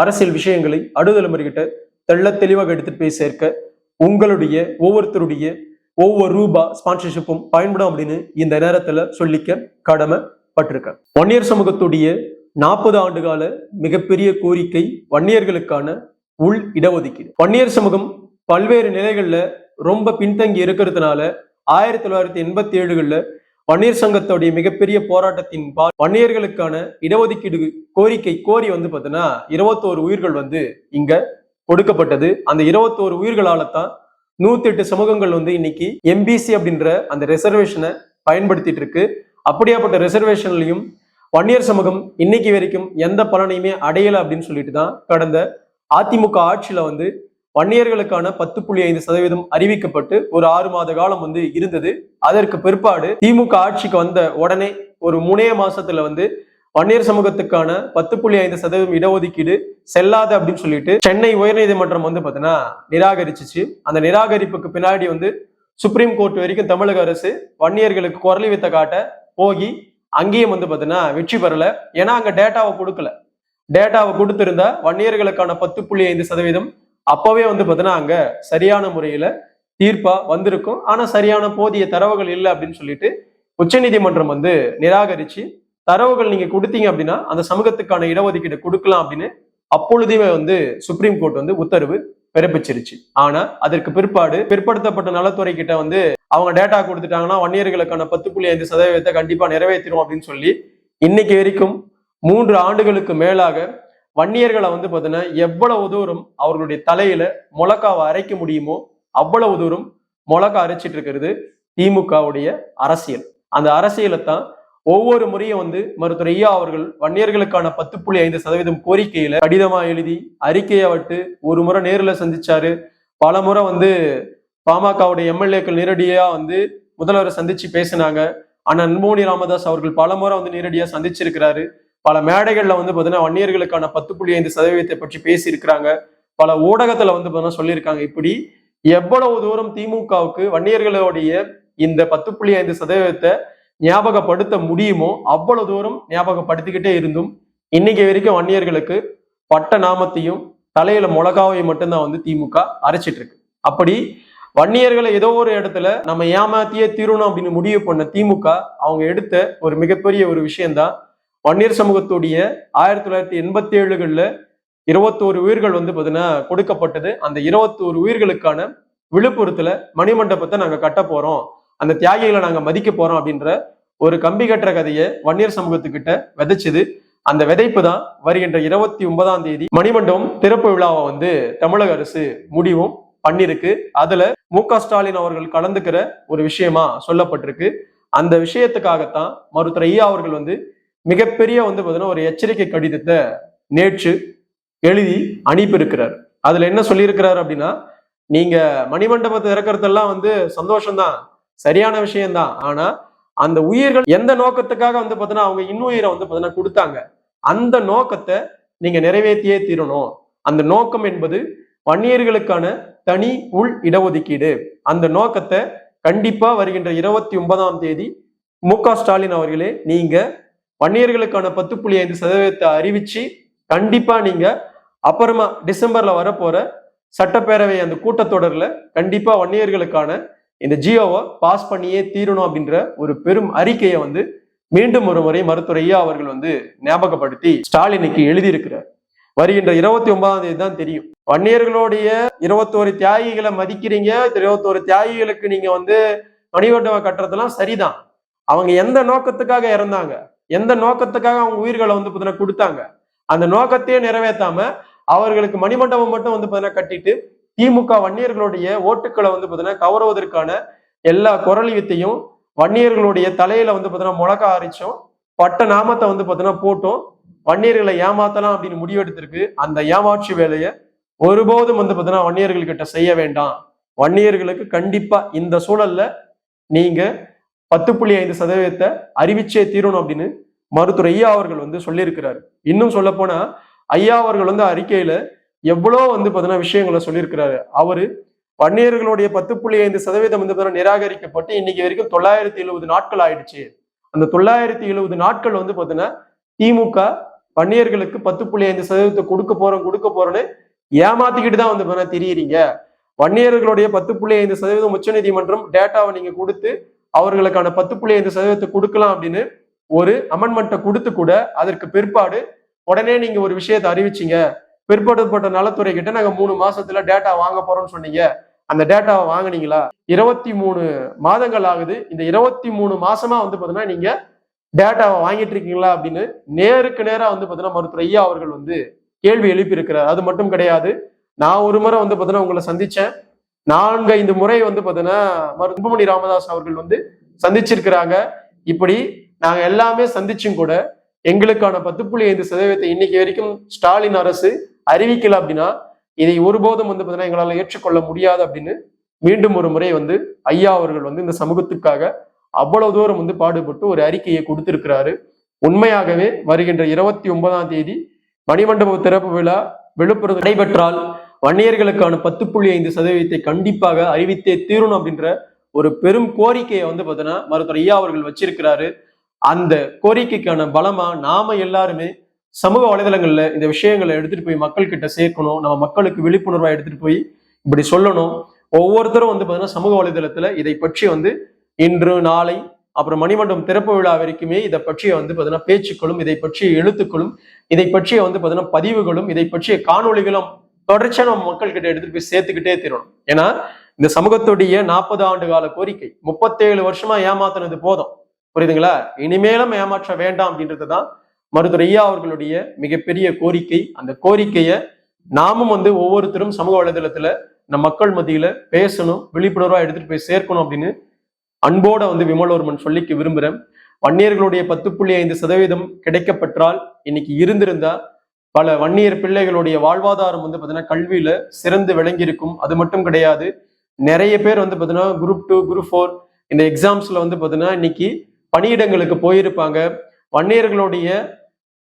அரசியல் விஷயங்களை அடுதலைமுறைகிட்ட தெள்ள தெளிவாக எடுத்துட்டு போய் சேர்க்க உங்களுடைய ஒவ்வொருத்தருடைய ஒவ்வொரு ரூபா ஸ்பான்சர்ஷிப்பும் பயன்படும் அப்படின்னு இந்த நேரத்துல சொல்லிக்க கடமைப்பட்டிருக்கேன் வன்னியர் சமூகத்துடைய நாற்பது ஆண்டு கால மிகப்பெரிய கோரிக்கை வன்னியர்களுக்கான உள் இடஒதுக்கீடு. வன்னியர் சமூகம் பல்வேறு நிலைகள்ல ரொம்ப பின்தங்கி இருக்கிறதுனால ஆயிரத்தி தொள்ளாயிரத்தி எண்பத்தி ஏழுகளில் வன்னியர் சங்கத்தோடைய மிகப்பெரிய போராட்டத்தின் பால் வன்னியர்களுக்கான இடஒதுக்கீடு கோரிக்கை கோரி வந்து பார்த்தீங்கன்னா இருபத்தோரு உயிர்கள் வந்து இங்க கொடுக்கப்பட்டது. அந்த இருபத்தோரு உயிர்களால தான் நூத்தி எட்டு சமூகங்கள் வந்து இன்னைக்கு எம்பிசி அப்படின்ற அந்த ரிசர்வேஷனை பயன்படுத்திட்டு இருக்கு. அப்படியாப்பட்ட ரிசர்வேஷன்லையும் வன்னியர் சமூகம் இன்னைக்கு வரைக்கும் எந்த பலனையுமே அடையலை அப்படின்னு சொல்லிட்டு தான் கடந்த அதிமுக ஆட்சியில வந்து வன்னியர்களுக்கான பத்து புள்ளி ஐந்து சதவீதம் அறிவிக்கப்பட்டு ஒரு ஆறு மாத காலம் வந்து இருந்தது. அதற்கு பிற்பாடு திமுக ஆட்சிக்கு வந்த உடனே ஒரு முனைய மாசத்துல வந்து வன்னியர் சமூகத்துக்கான பத்து புள்ளி ஐந்து சதவீதம் இடஒதுக்கீடு செல்லாது அப்படின்னு சொல்லிட்டு சென்னை உயர்நீதிமன்றம் வந்து பார்த்தீங்கன்னா நிராகரிச்சிச்சு. அந்த நிராகரிப்புக்கு பின்னாடி வந்து சுப்ரீம் கோர்ட் வரைக்கும் தமிழக அரசு வன்னியர்களுக்கு குரலி வித்த காட்ட போகி அங்கேயும் வந்து பார்த்தீங்கன்னா வெற்றி பெறல. ஏன்னா அங்க டேட்டாவை கொடுக்கல. டேட்டாவை கொடுத்திருந்தா வன்னியர்களுக்கான பத்து புள்ளி ஐந்து சதவீதம் அப்போவே வந்து பார்த்தீங்கன்னா அங்கே சரியான முறையில் தீர்ப்பா வந்திருக்கும். ஆனால் சரியான போதிய தரவுகள் இல்லை அப்படின்னு சொல்லிட்டு உச்சநீதிமன்றம் வந்து நிராகரிச்சு தரவுகள் நீங்க கொடுத்தீங்க அப்படின்னா அந்த சமூகத்துக்கான இடஒதுக்கீடு கொடுக்கலாம் அப்படின்னு அப்பொழுதே வந்து சுப்ரீம் கோர்ட் வந்து உத்தரவு பிறப்பிச்சிருச்சு. ஆனா அதற்கு பிற்பாடு பிற்படுத்தப்பட்ட நலத்துறை கிட்ட வந்து அவங்க டேட்டா கொடுத்துட்டாங்கன்னா வன்னியர்களுக்கான பத்து புள்ளி ஐந்து சதவீதத்தை கண்டிப்பா நிறைவேற்றிடும் அப்படின்னு சொல்லி இன்னைக்கு வரைக்கும் மூன்று ஆண்டுகளுக்கு மேலாக வன்னியர்களை வந்து பார்த்தீங்கன்னா எவ்வளவு தூரம் அவர்களுடைய தலையில முழக்காவை அரைக்க முடியுமோ அவ்வளவு தூரம் முழக்கா அரைச்சிட்டு இருக்கிறது திமுகவுடைய அரசியல். அந்த அரசியலை தான் ஒவ்வொரு முறையும் வந்து மருத்துவர் ஐயா அவர்கள் வன்னியர்களுக்கான பத்து புள்ளி ஐந்து சதவீதம் கோரிக்கையில கடிதமா எழுதி அறிக்கையை விட்டு ஒரு முறை நேரில் சந்திச்சாரு. பல முறை வந்து பாமகவுடைய எம்எல்ஏக்கள் நேரடியா வந்து முதல்வரை சந்திச்சு பேசினாங்க. ஆனா அன்போனி ராமதாஸ் அவர்கள் பல முறை வந்து நேரடியா சந்திச்சிருக்கிறாரு. பல மேடைகள்ல வந்து பாத்தீங்கன்னா வன்னியர்களுக்கான பத்து புள்ளி ஐந்து சதவீதத்தை பற்றி பேசியிருக்கிறாங்க. பல ஊடகத்துல வந்து பாத்தீங்கன்னா சொல்லியிருக்காங்க. இப்படி எவ்வளவு தூரம் திமுகவுக்கு வன்னியர்களுடைய இந்த பத்து புள்ளி ஐந்து சதவீதத்தை ஞாபகப்படுத்த முடியுமோ அவ்வளவு தூரம் ஞாபகப்படுத்திக்கிட்டே இருந்தும் இன்னைக்கு வரைக்கும் வன்னியர்களுக்கு பட்ட நாமத்தையும் தலையில மிளகாவையும் மட்டும்தான் வந்து திமுக அரைச்சிட்டு இருக்கு அப்படி வன்னியர்களை ஏதோ ஒரு இடத்துல நம்ம ஏமாத்தியே தீரணும் அப்படின்னு முடிவு பண்ண திமுக அவங்க எடுத்த ஒரு மிகப்பெரிய ஒரு விஷயம்தான். வன்னியர் சமூகத்துடைய ஆயிரத்தி தொள்ளாயிரத்தி எண்பத்தி ஏழுகளில் இருபத்தோரு உயிர்கள் வந்து பார்த்தீங்கன்னா கொடுக்கப்பட்டது. அந்த இருபத்தோரு உயிர்களுக்கான விழுப்புரத்துல மணிமண்டபத்தை நாங்க கட்ட போறோம். அந்த தியாகிகளை நாங்க மதிக்க போறோம் அப்படின்ற ஒரு கம்பி கட்டுற கதையை வன்னியர் சமூகத்துக்கிட்ட விதைச்சது. அந்த விதைப்பு தான் வருகின்ற இருபத்தி ஒன்பதாம் தேதி மணிமண்டபம் திறப்பு விழாவை வந்து தமிழக அரசு முடிவும் பண்ணிருக்கு. அதுல மு ஸ்டாலின் அவர்கள் கலந்துக்கிற ஒரு விஷயமா சொல்லப்பட்டிருக்கு. அந்த விஷயத்துக்காகத்தான் மருத்துவர் ஐயா அவர்கள் வந்து மிகப்பெரிய வந்து பார்த்தீங்கன்னா ஒரு எச்சரிக்கை கடிதத்தை நேற்று எழுதி அனுப்பியிருக்கிறார். அதுல என்ன சொல்லியிருக்கிறார் அப்படின்னா நீங்க மணிமண்டபத்தை திறக்கிறதெல்லாம் வந்து சந்தோஷம்தான் சரியான விஷயம்தான். ஆனா அந்த உயிர்கள் எந்த நோக்கத்துக்காக வந்து பார்த்தீங்கன்னா அவங்க இன்னுயிரை வந்து பார்த்தீங்கன்னா கொடுத்தாங்க அந்த நோக்கத்தை நீங்க நிறைவேற்றியே தீரணும். அந்த நோக்கம் என்பது வன்னியர்களுக்கான தனி உள் இடஒதுக்கீடு. அந்த நோக்கத்தை கண்டிப்பா வருகின்ற இருபத்தி ஒன்பதாம் தேதி மு க ஸ்டாலின் அவர்களே நீங்க வன்னியர்களுக்கான பத்து புள்ளி ஐந்து சதவீதத்தை அறிவிச்சு கண்டிப்பா நீங்க அப்புறமா டிசம்பர்ல வரப்போற சட்டப்பேரவை அந்த கூட்டத்தொடர்ல கண்டிப்பா வன்னியர்களுக்கான இந்த ஜியோவை பாஸ் பண்ணியே தீரணும் அப்படின்ற ஒரு பெரும் அறிக்கையை வந்து மீண்டும் ஒரு முறை மருத்துவரையா அவர்கள் வந்து ஞாபகப்படுத்தி ஸ்டாலினுக்கு எழுதியிருக்கிறார். வருகின்ற இருபத்தி ஒன்பதாம் தேதி தான் தெரியும். வன்னியர்களுடைய இருபத்தோரு தியாகிகளை மதிக்கிறீங்க இருபத்தோரு தியாகிகளுக்கு நீங்க வந்து மணிமண்டபம் கட்டுறதெல்லாம் சரிதான். அவங்க எந்த நோக்கத்துக்காக இறந்தாங்க? எந்த நோக்கத்துக்காக அவங்க உயிர்களை வந்து பார்த்தீங்கன்னா கொடுத்தாங்க? அந்த நோக்கத்தையே நிறைவேற்றாம அவர்களுக்கு மணிமண்டபம் மட்டும் வந்து பார்த்தீங்கன்னா கட்டிட்டு திமுக வன்னியர்களுடைய ஓட்டுக்களை வந்து பார்த்தீங்கன்னா கவருவதற்கான எல்லா குரல் வித்தையும் வன்னியர்களுடைய தலையில வந்து பார்த்தீங்கன்னா முழக்க அரிச்சும் பட்ட நாமத்தை வந்து பார்த்தீங்கன்னா போட்டும். வன்னியர்களை ஏமாத்தலாம் அப்படின்னு முடிவெடுத்திருக்கு அந்த ஏமாற்று வேலையை ஒருபோதும் வந்து பார்த்தீங்கன்னா வன்னியர்கள்கிட்ட செய்ய வேண்டாம். வன்னியர்களுக்கு கண்டிப்பா இந்த சூழல்ல நீங்க பத்து புள்ளி ஐந்து சதவீதத்தை அறிவிச்சே தீரணும் அப்படின்னு மருத்துவர் ஐயா அவர்கள் வந்து சொல்லியிருக்கிறாரு. இன்னும் சொல்ல போனா ஐயா அவர்கள் வந்து அறிக்கையில எவ்வளோ வந்து பார்த்தீங்கன்னா விஷயங்களை சொல்லியிருக்கிறாரு. அவரு வன்னியர்களுடைய பத்து புள்ளி ஐந்து சதவீதம் வந்து பார்த்தீங்கன்னா நிராகரிக்கப்பட்டு இன்னைக்கு வரைக்கும் தொள்ளாயிரத்தி எழுபது நாட்கள் ஆயிடுச்சு. அந்த தொள்ளாயிரத்தி எழுபது நாட்கள் வந்து பார்த்தீங்கன்னா திமுக வன்னியர்களுக்கு பத்து புள்ளி ஐந்து சதவீதத்தை கொடுக்க போறோம் கொடுக்க போறோம்னு ஏமாத்திக்கிட்டு தான் வந்து பார்த்தீங்கன்னா தெரியுறீங்க. வன்னியர்களுடைய பத்து புள்ளி ஐந்து சதவீதம் உச்சநீதிமன்றம் டேட்டாவை நீங்க கொடுத்து அவர்களுக்கான பத்து புள்ளி ஐந்து சதவீதத்தை கொடுக்கலாம் அப்படின்னு ஒரு அமெண்ட்மெண்ட்டை கொடுத்து கூட அதற்கு பிற்பாடு உடனே நீங்க ஒரு விஷயத்தை அறிவிச்சிங்க. பிற்படுத்தப்பட்ட நலத்துறை கிட்ட நாங்க மூணு மாசத்துல டேட்டா வாங்க போறோம்னு சொன்னீங்க. அந்த டேட்டாவை வாங்குனீங்களா? இருபத்தி மூணு மாதங்கள் ஆகுது. இந்த இருபத்தி மூணு மாசமா வந்து பாத்தீங்கன்னா நீங்க டேட்டாவை வாங்கிட்டு இருக்கீங்களா அப்படின்னு நேருக்கு நேராக வந்து பாத்தீங்கன்னா மருத்துவர் ஐயா அவர்கள் வந்து கேள்வி எழுப்பியிருக்கிறார். அது மட்டும் கிடையாது. நான் ஒரு முறை வந்து பாத்தீங்கன்னா உங்களை சந்திச்சேன். நான்கு ஐந்து முறை வந்து பார்த்தீங்கன்னா மருத்துவமணி ராமதாஸ் அவர்கள் வந்து சந்திச்சிருக்கிறாங்க. இப்படி நாங்கள் எல்லாமே சந்திச்சும் கூட எங்களுக்கான பத்து புள்ளி ஐந்து சதவீதத்தை இன்னைக்கு வரைக்கும் ஸ்டாலின் அரசு அறிவிக்கல அப்படின்னா இதை ஒருபோதும் வந்து பார்த்தீங்கன்னா எங்களால் ஏற்றுக்கொள்ள முடியாது அப்படின்னு மீண்டும் ஒரு முறை வந்து ஐயா அவர்கள் வந்து இந்த சமூகத்துக்காக அவ்வளவு தூரம் வந்து பாடுபட்டு ஒரு அறிக்கையை கொடுத்திருக்கிறாரு. உண்மையாகவே வருகின்ற இருபத்தி ஒன்பதாம் தேதி மணிமண்டப திறப்பு விழா விழுப்புரம் நடைபெற்றால் வன்னியர்களுக்கான பத்து புள்ளி ஐந்து சதவீதத்தை கண்டிப்பாக அறிவித்தே தீரணும் அப்படின்ற ஒரு பெரும் கோரிக்கையை வந்து பார்த்தீங்கன்னா மருத்துவர் ஐயா அவர்கள் வச்சிருக்கிறாரு. அந்த கோரிக்கைக்கான பலமா நாம எல்லாருமே சமூக வலைதளங்கள்ல இந்த விஷயங்களை எடுத்துட்டு போய் மக்கள் கிட்ட சேர்க்கணும் நம்ம மக்களுக்கு விழிப்புணர்வா எடுத்துட்டு போய் இப்படி சொல்லணும். ஒவ்வொருத்தரும் வந்து பார்த்தீங்கன்னா சமூக வலைதளத்துல இதை பற்றி வந்து இன்று நாளை அப்புறம் மணிமண்டபம் திறப்பு விழா வரைக்குமே இதை பற்றிய வந்து பார்த்தீங்கன்னா பேச்சுக்களும் இதை பற்றிய எழுத்துக்களும் இதை பற்றிய வந்து பார்த்தீங்கன்னா பதிவுகளும் இதை பற்றிய காணொளிகளும் தொடர்ச்சியா நம்ம மக்கள்கிட்ட எடுத்துட்டு போய் சேர்த்துக்கிட்டே தீரணும். ஏன்னா இந்த சமூகத்துடைய நாற்பது ஆண்டு கால கோரிக்கை முப்பத்தேழு வருஷமா ஏமாத்தினது போதும். புரியுதுங்களா? இனிமேலும் ஏமாற்ற வேண்டாம் அப்படின்றது தான் மருத்துவர் ஐயா அவர்களுடைய மிகப்பெரிய கோரிக்கை. அந்த கோரிக்கையை நாமும் வந்து ஒவ்வொருத்தரும் சமூக வலைதளத்துல நம் மக்கள் மத்தியில பேசணும் விழிப்புணர்வா எடுத்துட்டு போய் சேர்க்கணும் அப்படின்னு அன்போட வந்து விமலோர்மன் சொல்லிக்க விரும்புறேன். வன்னியர்களுடைய பத்து புள்ளி ஐந்து சதவீதம் கிடைக்கப்பெற்றால் இன்னைக்கு இருந்திருந்தா பல வன்னியர் பிள்ளைகளுடைய வாழ்வாதாரம் வந்து பார்த்தீங்கன்னா கல்வியில சிறந்து விளங்கியிருக்கும். அது மட்டும் கிடையாது. நிறைய பேர் வந்து பார்த்தீங்கன்னா குரூப் டூ குரூப் ஃபோர் இந்த எக்ஸாம்ஸ்ல வந்து பார்த்தீங்கன்னா இன்னைக்கு பணியிடங்களுக்கு போயிருப்பாங்க. வன்னியர்களுடைய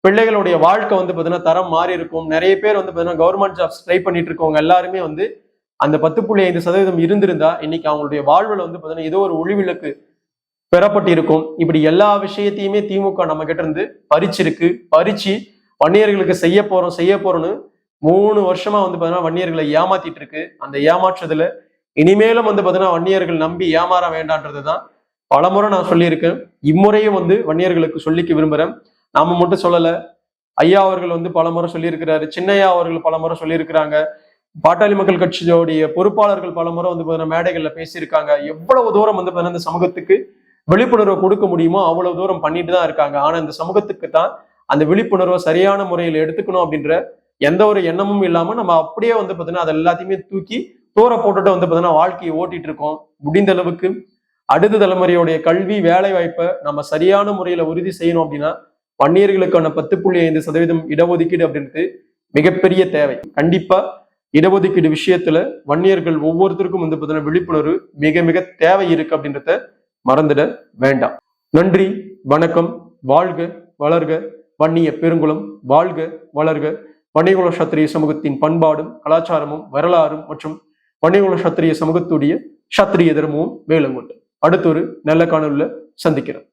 பிள்ளைகளுடைய வாழ்க்கை வந்து பார்த்தீங்கன்னா தரம் மாறி இருக்கும் நிறைய பேர் வந்து பார்த்தீங்கன்னா கவர்மெண்ட் ஜாப்ஸ் ட்ரை பண்ணிட்டு இருக்கவங்க எல்லாருமே வந்து அந்த பத்து புள்ளி ஐந்து சதவீதம் இருந்திருந்தா இன்னைக்கு அவங்களுடைய வாழ்வில் வந்து பார்த்தீங்கன்னா ஏதோ ஒரு ஒளிவிளக்கு பெறப்பட்டு இருக்கும் இப்படி எல்லா விஷயத்தையுமே திமுக நம்ம கிட்ட இருந்து பறிச்சிருக்கு. பறிச்சு வன்னியர்களுக்கு செய்ய போறோம் செய்ய போறோம்னு மூணு வருஷமா வந்து பாத்தீங்கன்னா வன்னியர்களை ஏமாத்திட்டு இருக்கு. அந்த ஏமாற்றுறதுல இனிமேலும் வந்து பாத்தீங்கன்னா வன்னியர்கள் நம்பி ஏமாற வேண்டான்றது தான் பலமுறை நான் சொல்லியிருக்கேன். இம்முறையும் வந்து வன்னியர்களுக்கு சொல்லிக்க விரும்புறேன். நாம மட்டும் சொல்லல. ஐயா அவர்கள் வந்து பலமுறை சொல்லியிருக்கிறாரு. சின்னையா அவர்கள் பலமுறை சொல்லியிருக்கிறாங்க. பாட்டாளி மக்கள் கட்சியோடைய பொறுப்பாளர்கள் பலமுறை வந்து பார்த்தீங்கன்னா மேடைகள்ல பேசியிருக்காங்க. எவ்வளவு தூரம் வந்து பார்த்தீங்கன்னா இந்த சமூகத்துக்கு விழிப்புணர்வை கொடுக்க முடியுமோ அவ்வளவு தூரம் பண்ணிட்டு தான் இருக்காங்க. ஆனா இந்த சமூகத்துக்கு தான் அந்த விழிப்புணர்வை சரியான முறையில் எடுத்துக்கணும் அப்படின்ற எந்த ஒரு எண்ணமும் இல்லாம நம்ம அப்படியே வந்து பார்த்தீங்கன்னா அது எல்லாத்தையுமே தூக்கி தூர போட்டுட்டு வந்து பார்த்தீங்கன்னா வாழ்க்கையை ஓட்டிட்டு இருக்கோம். முடிந்த அளவுக்கு அடுத்த தலைமுறையுடைய கல்வி வேலை வாய்ப்பை நம்ம சரியான முறையில உறுதி செய்யணும் அப்படின்னா வன்னியர்களுக்கான பத்து புள்ளி ஐந்து சதவீதம் இடஒதுக்கீடு அப்படின்றது மிகப்பெரிய தேவை. கண்டிப்பா இடஒதுக்கீடு விஷயத்துல வன்னியர்கள் ஒவ்வொருத்தருக்கும் வந்து பார்த்தீங்கன்னா விழிப்புணர்வு மிக மிக தேவை இருக்கு அப்படின்றத மறந்துட வேண்டாம். நன்றி வணக்கம் வாழ்க வளர்க. வன்னிய பெருங்குளம் வாழ்க வளர்க. வன்னியகுல சத்திரிய சமூகத்தின் பண்பாடும் கலாச்சாரமும் வரலாறும் மற்றும் வன்னியகுல சத்திரிய சமூகத்துடைய சத்திரிய தர்மமும் மேலங்கொண்டு அடுத்த ஒரு நல்ல காணொலியில் சந்திக்கிறேன்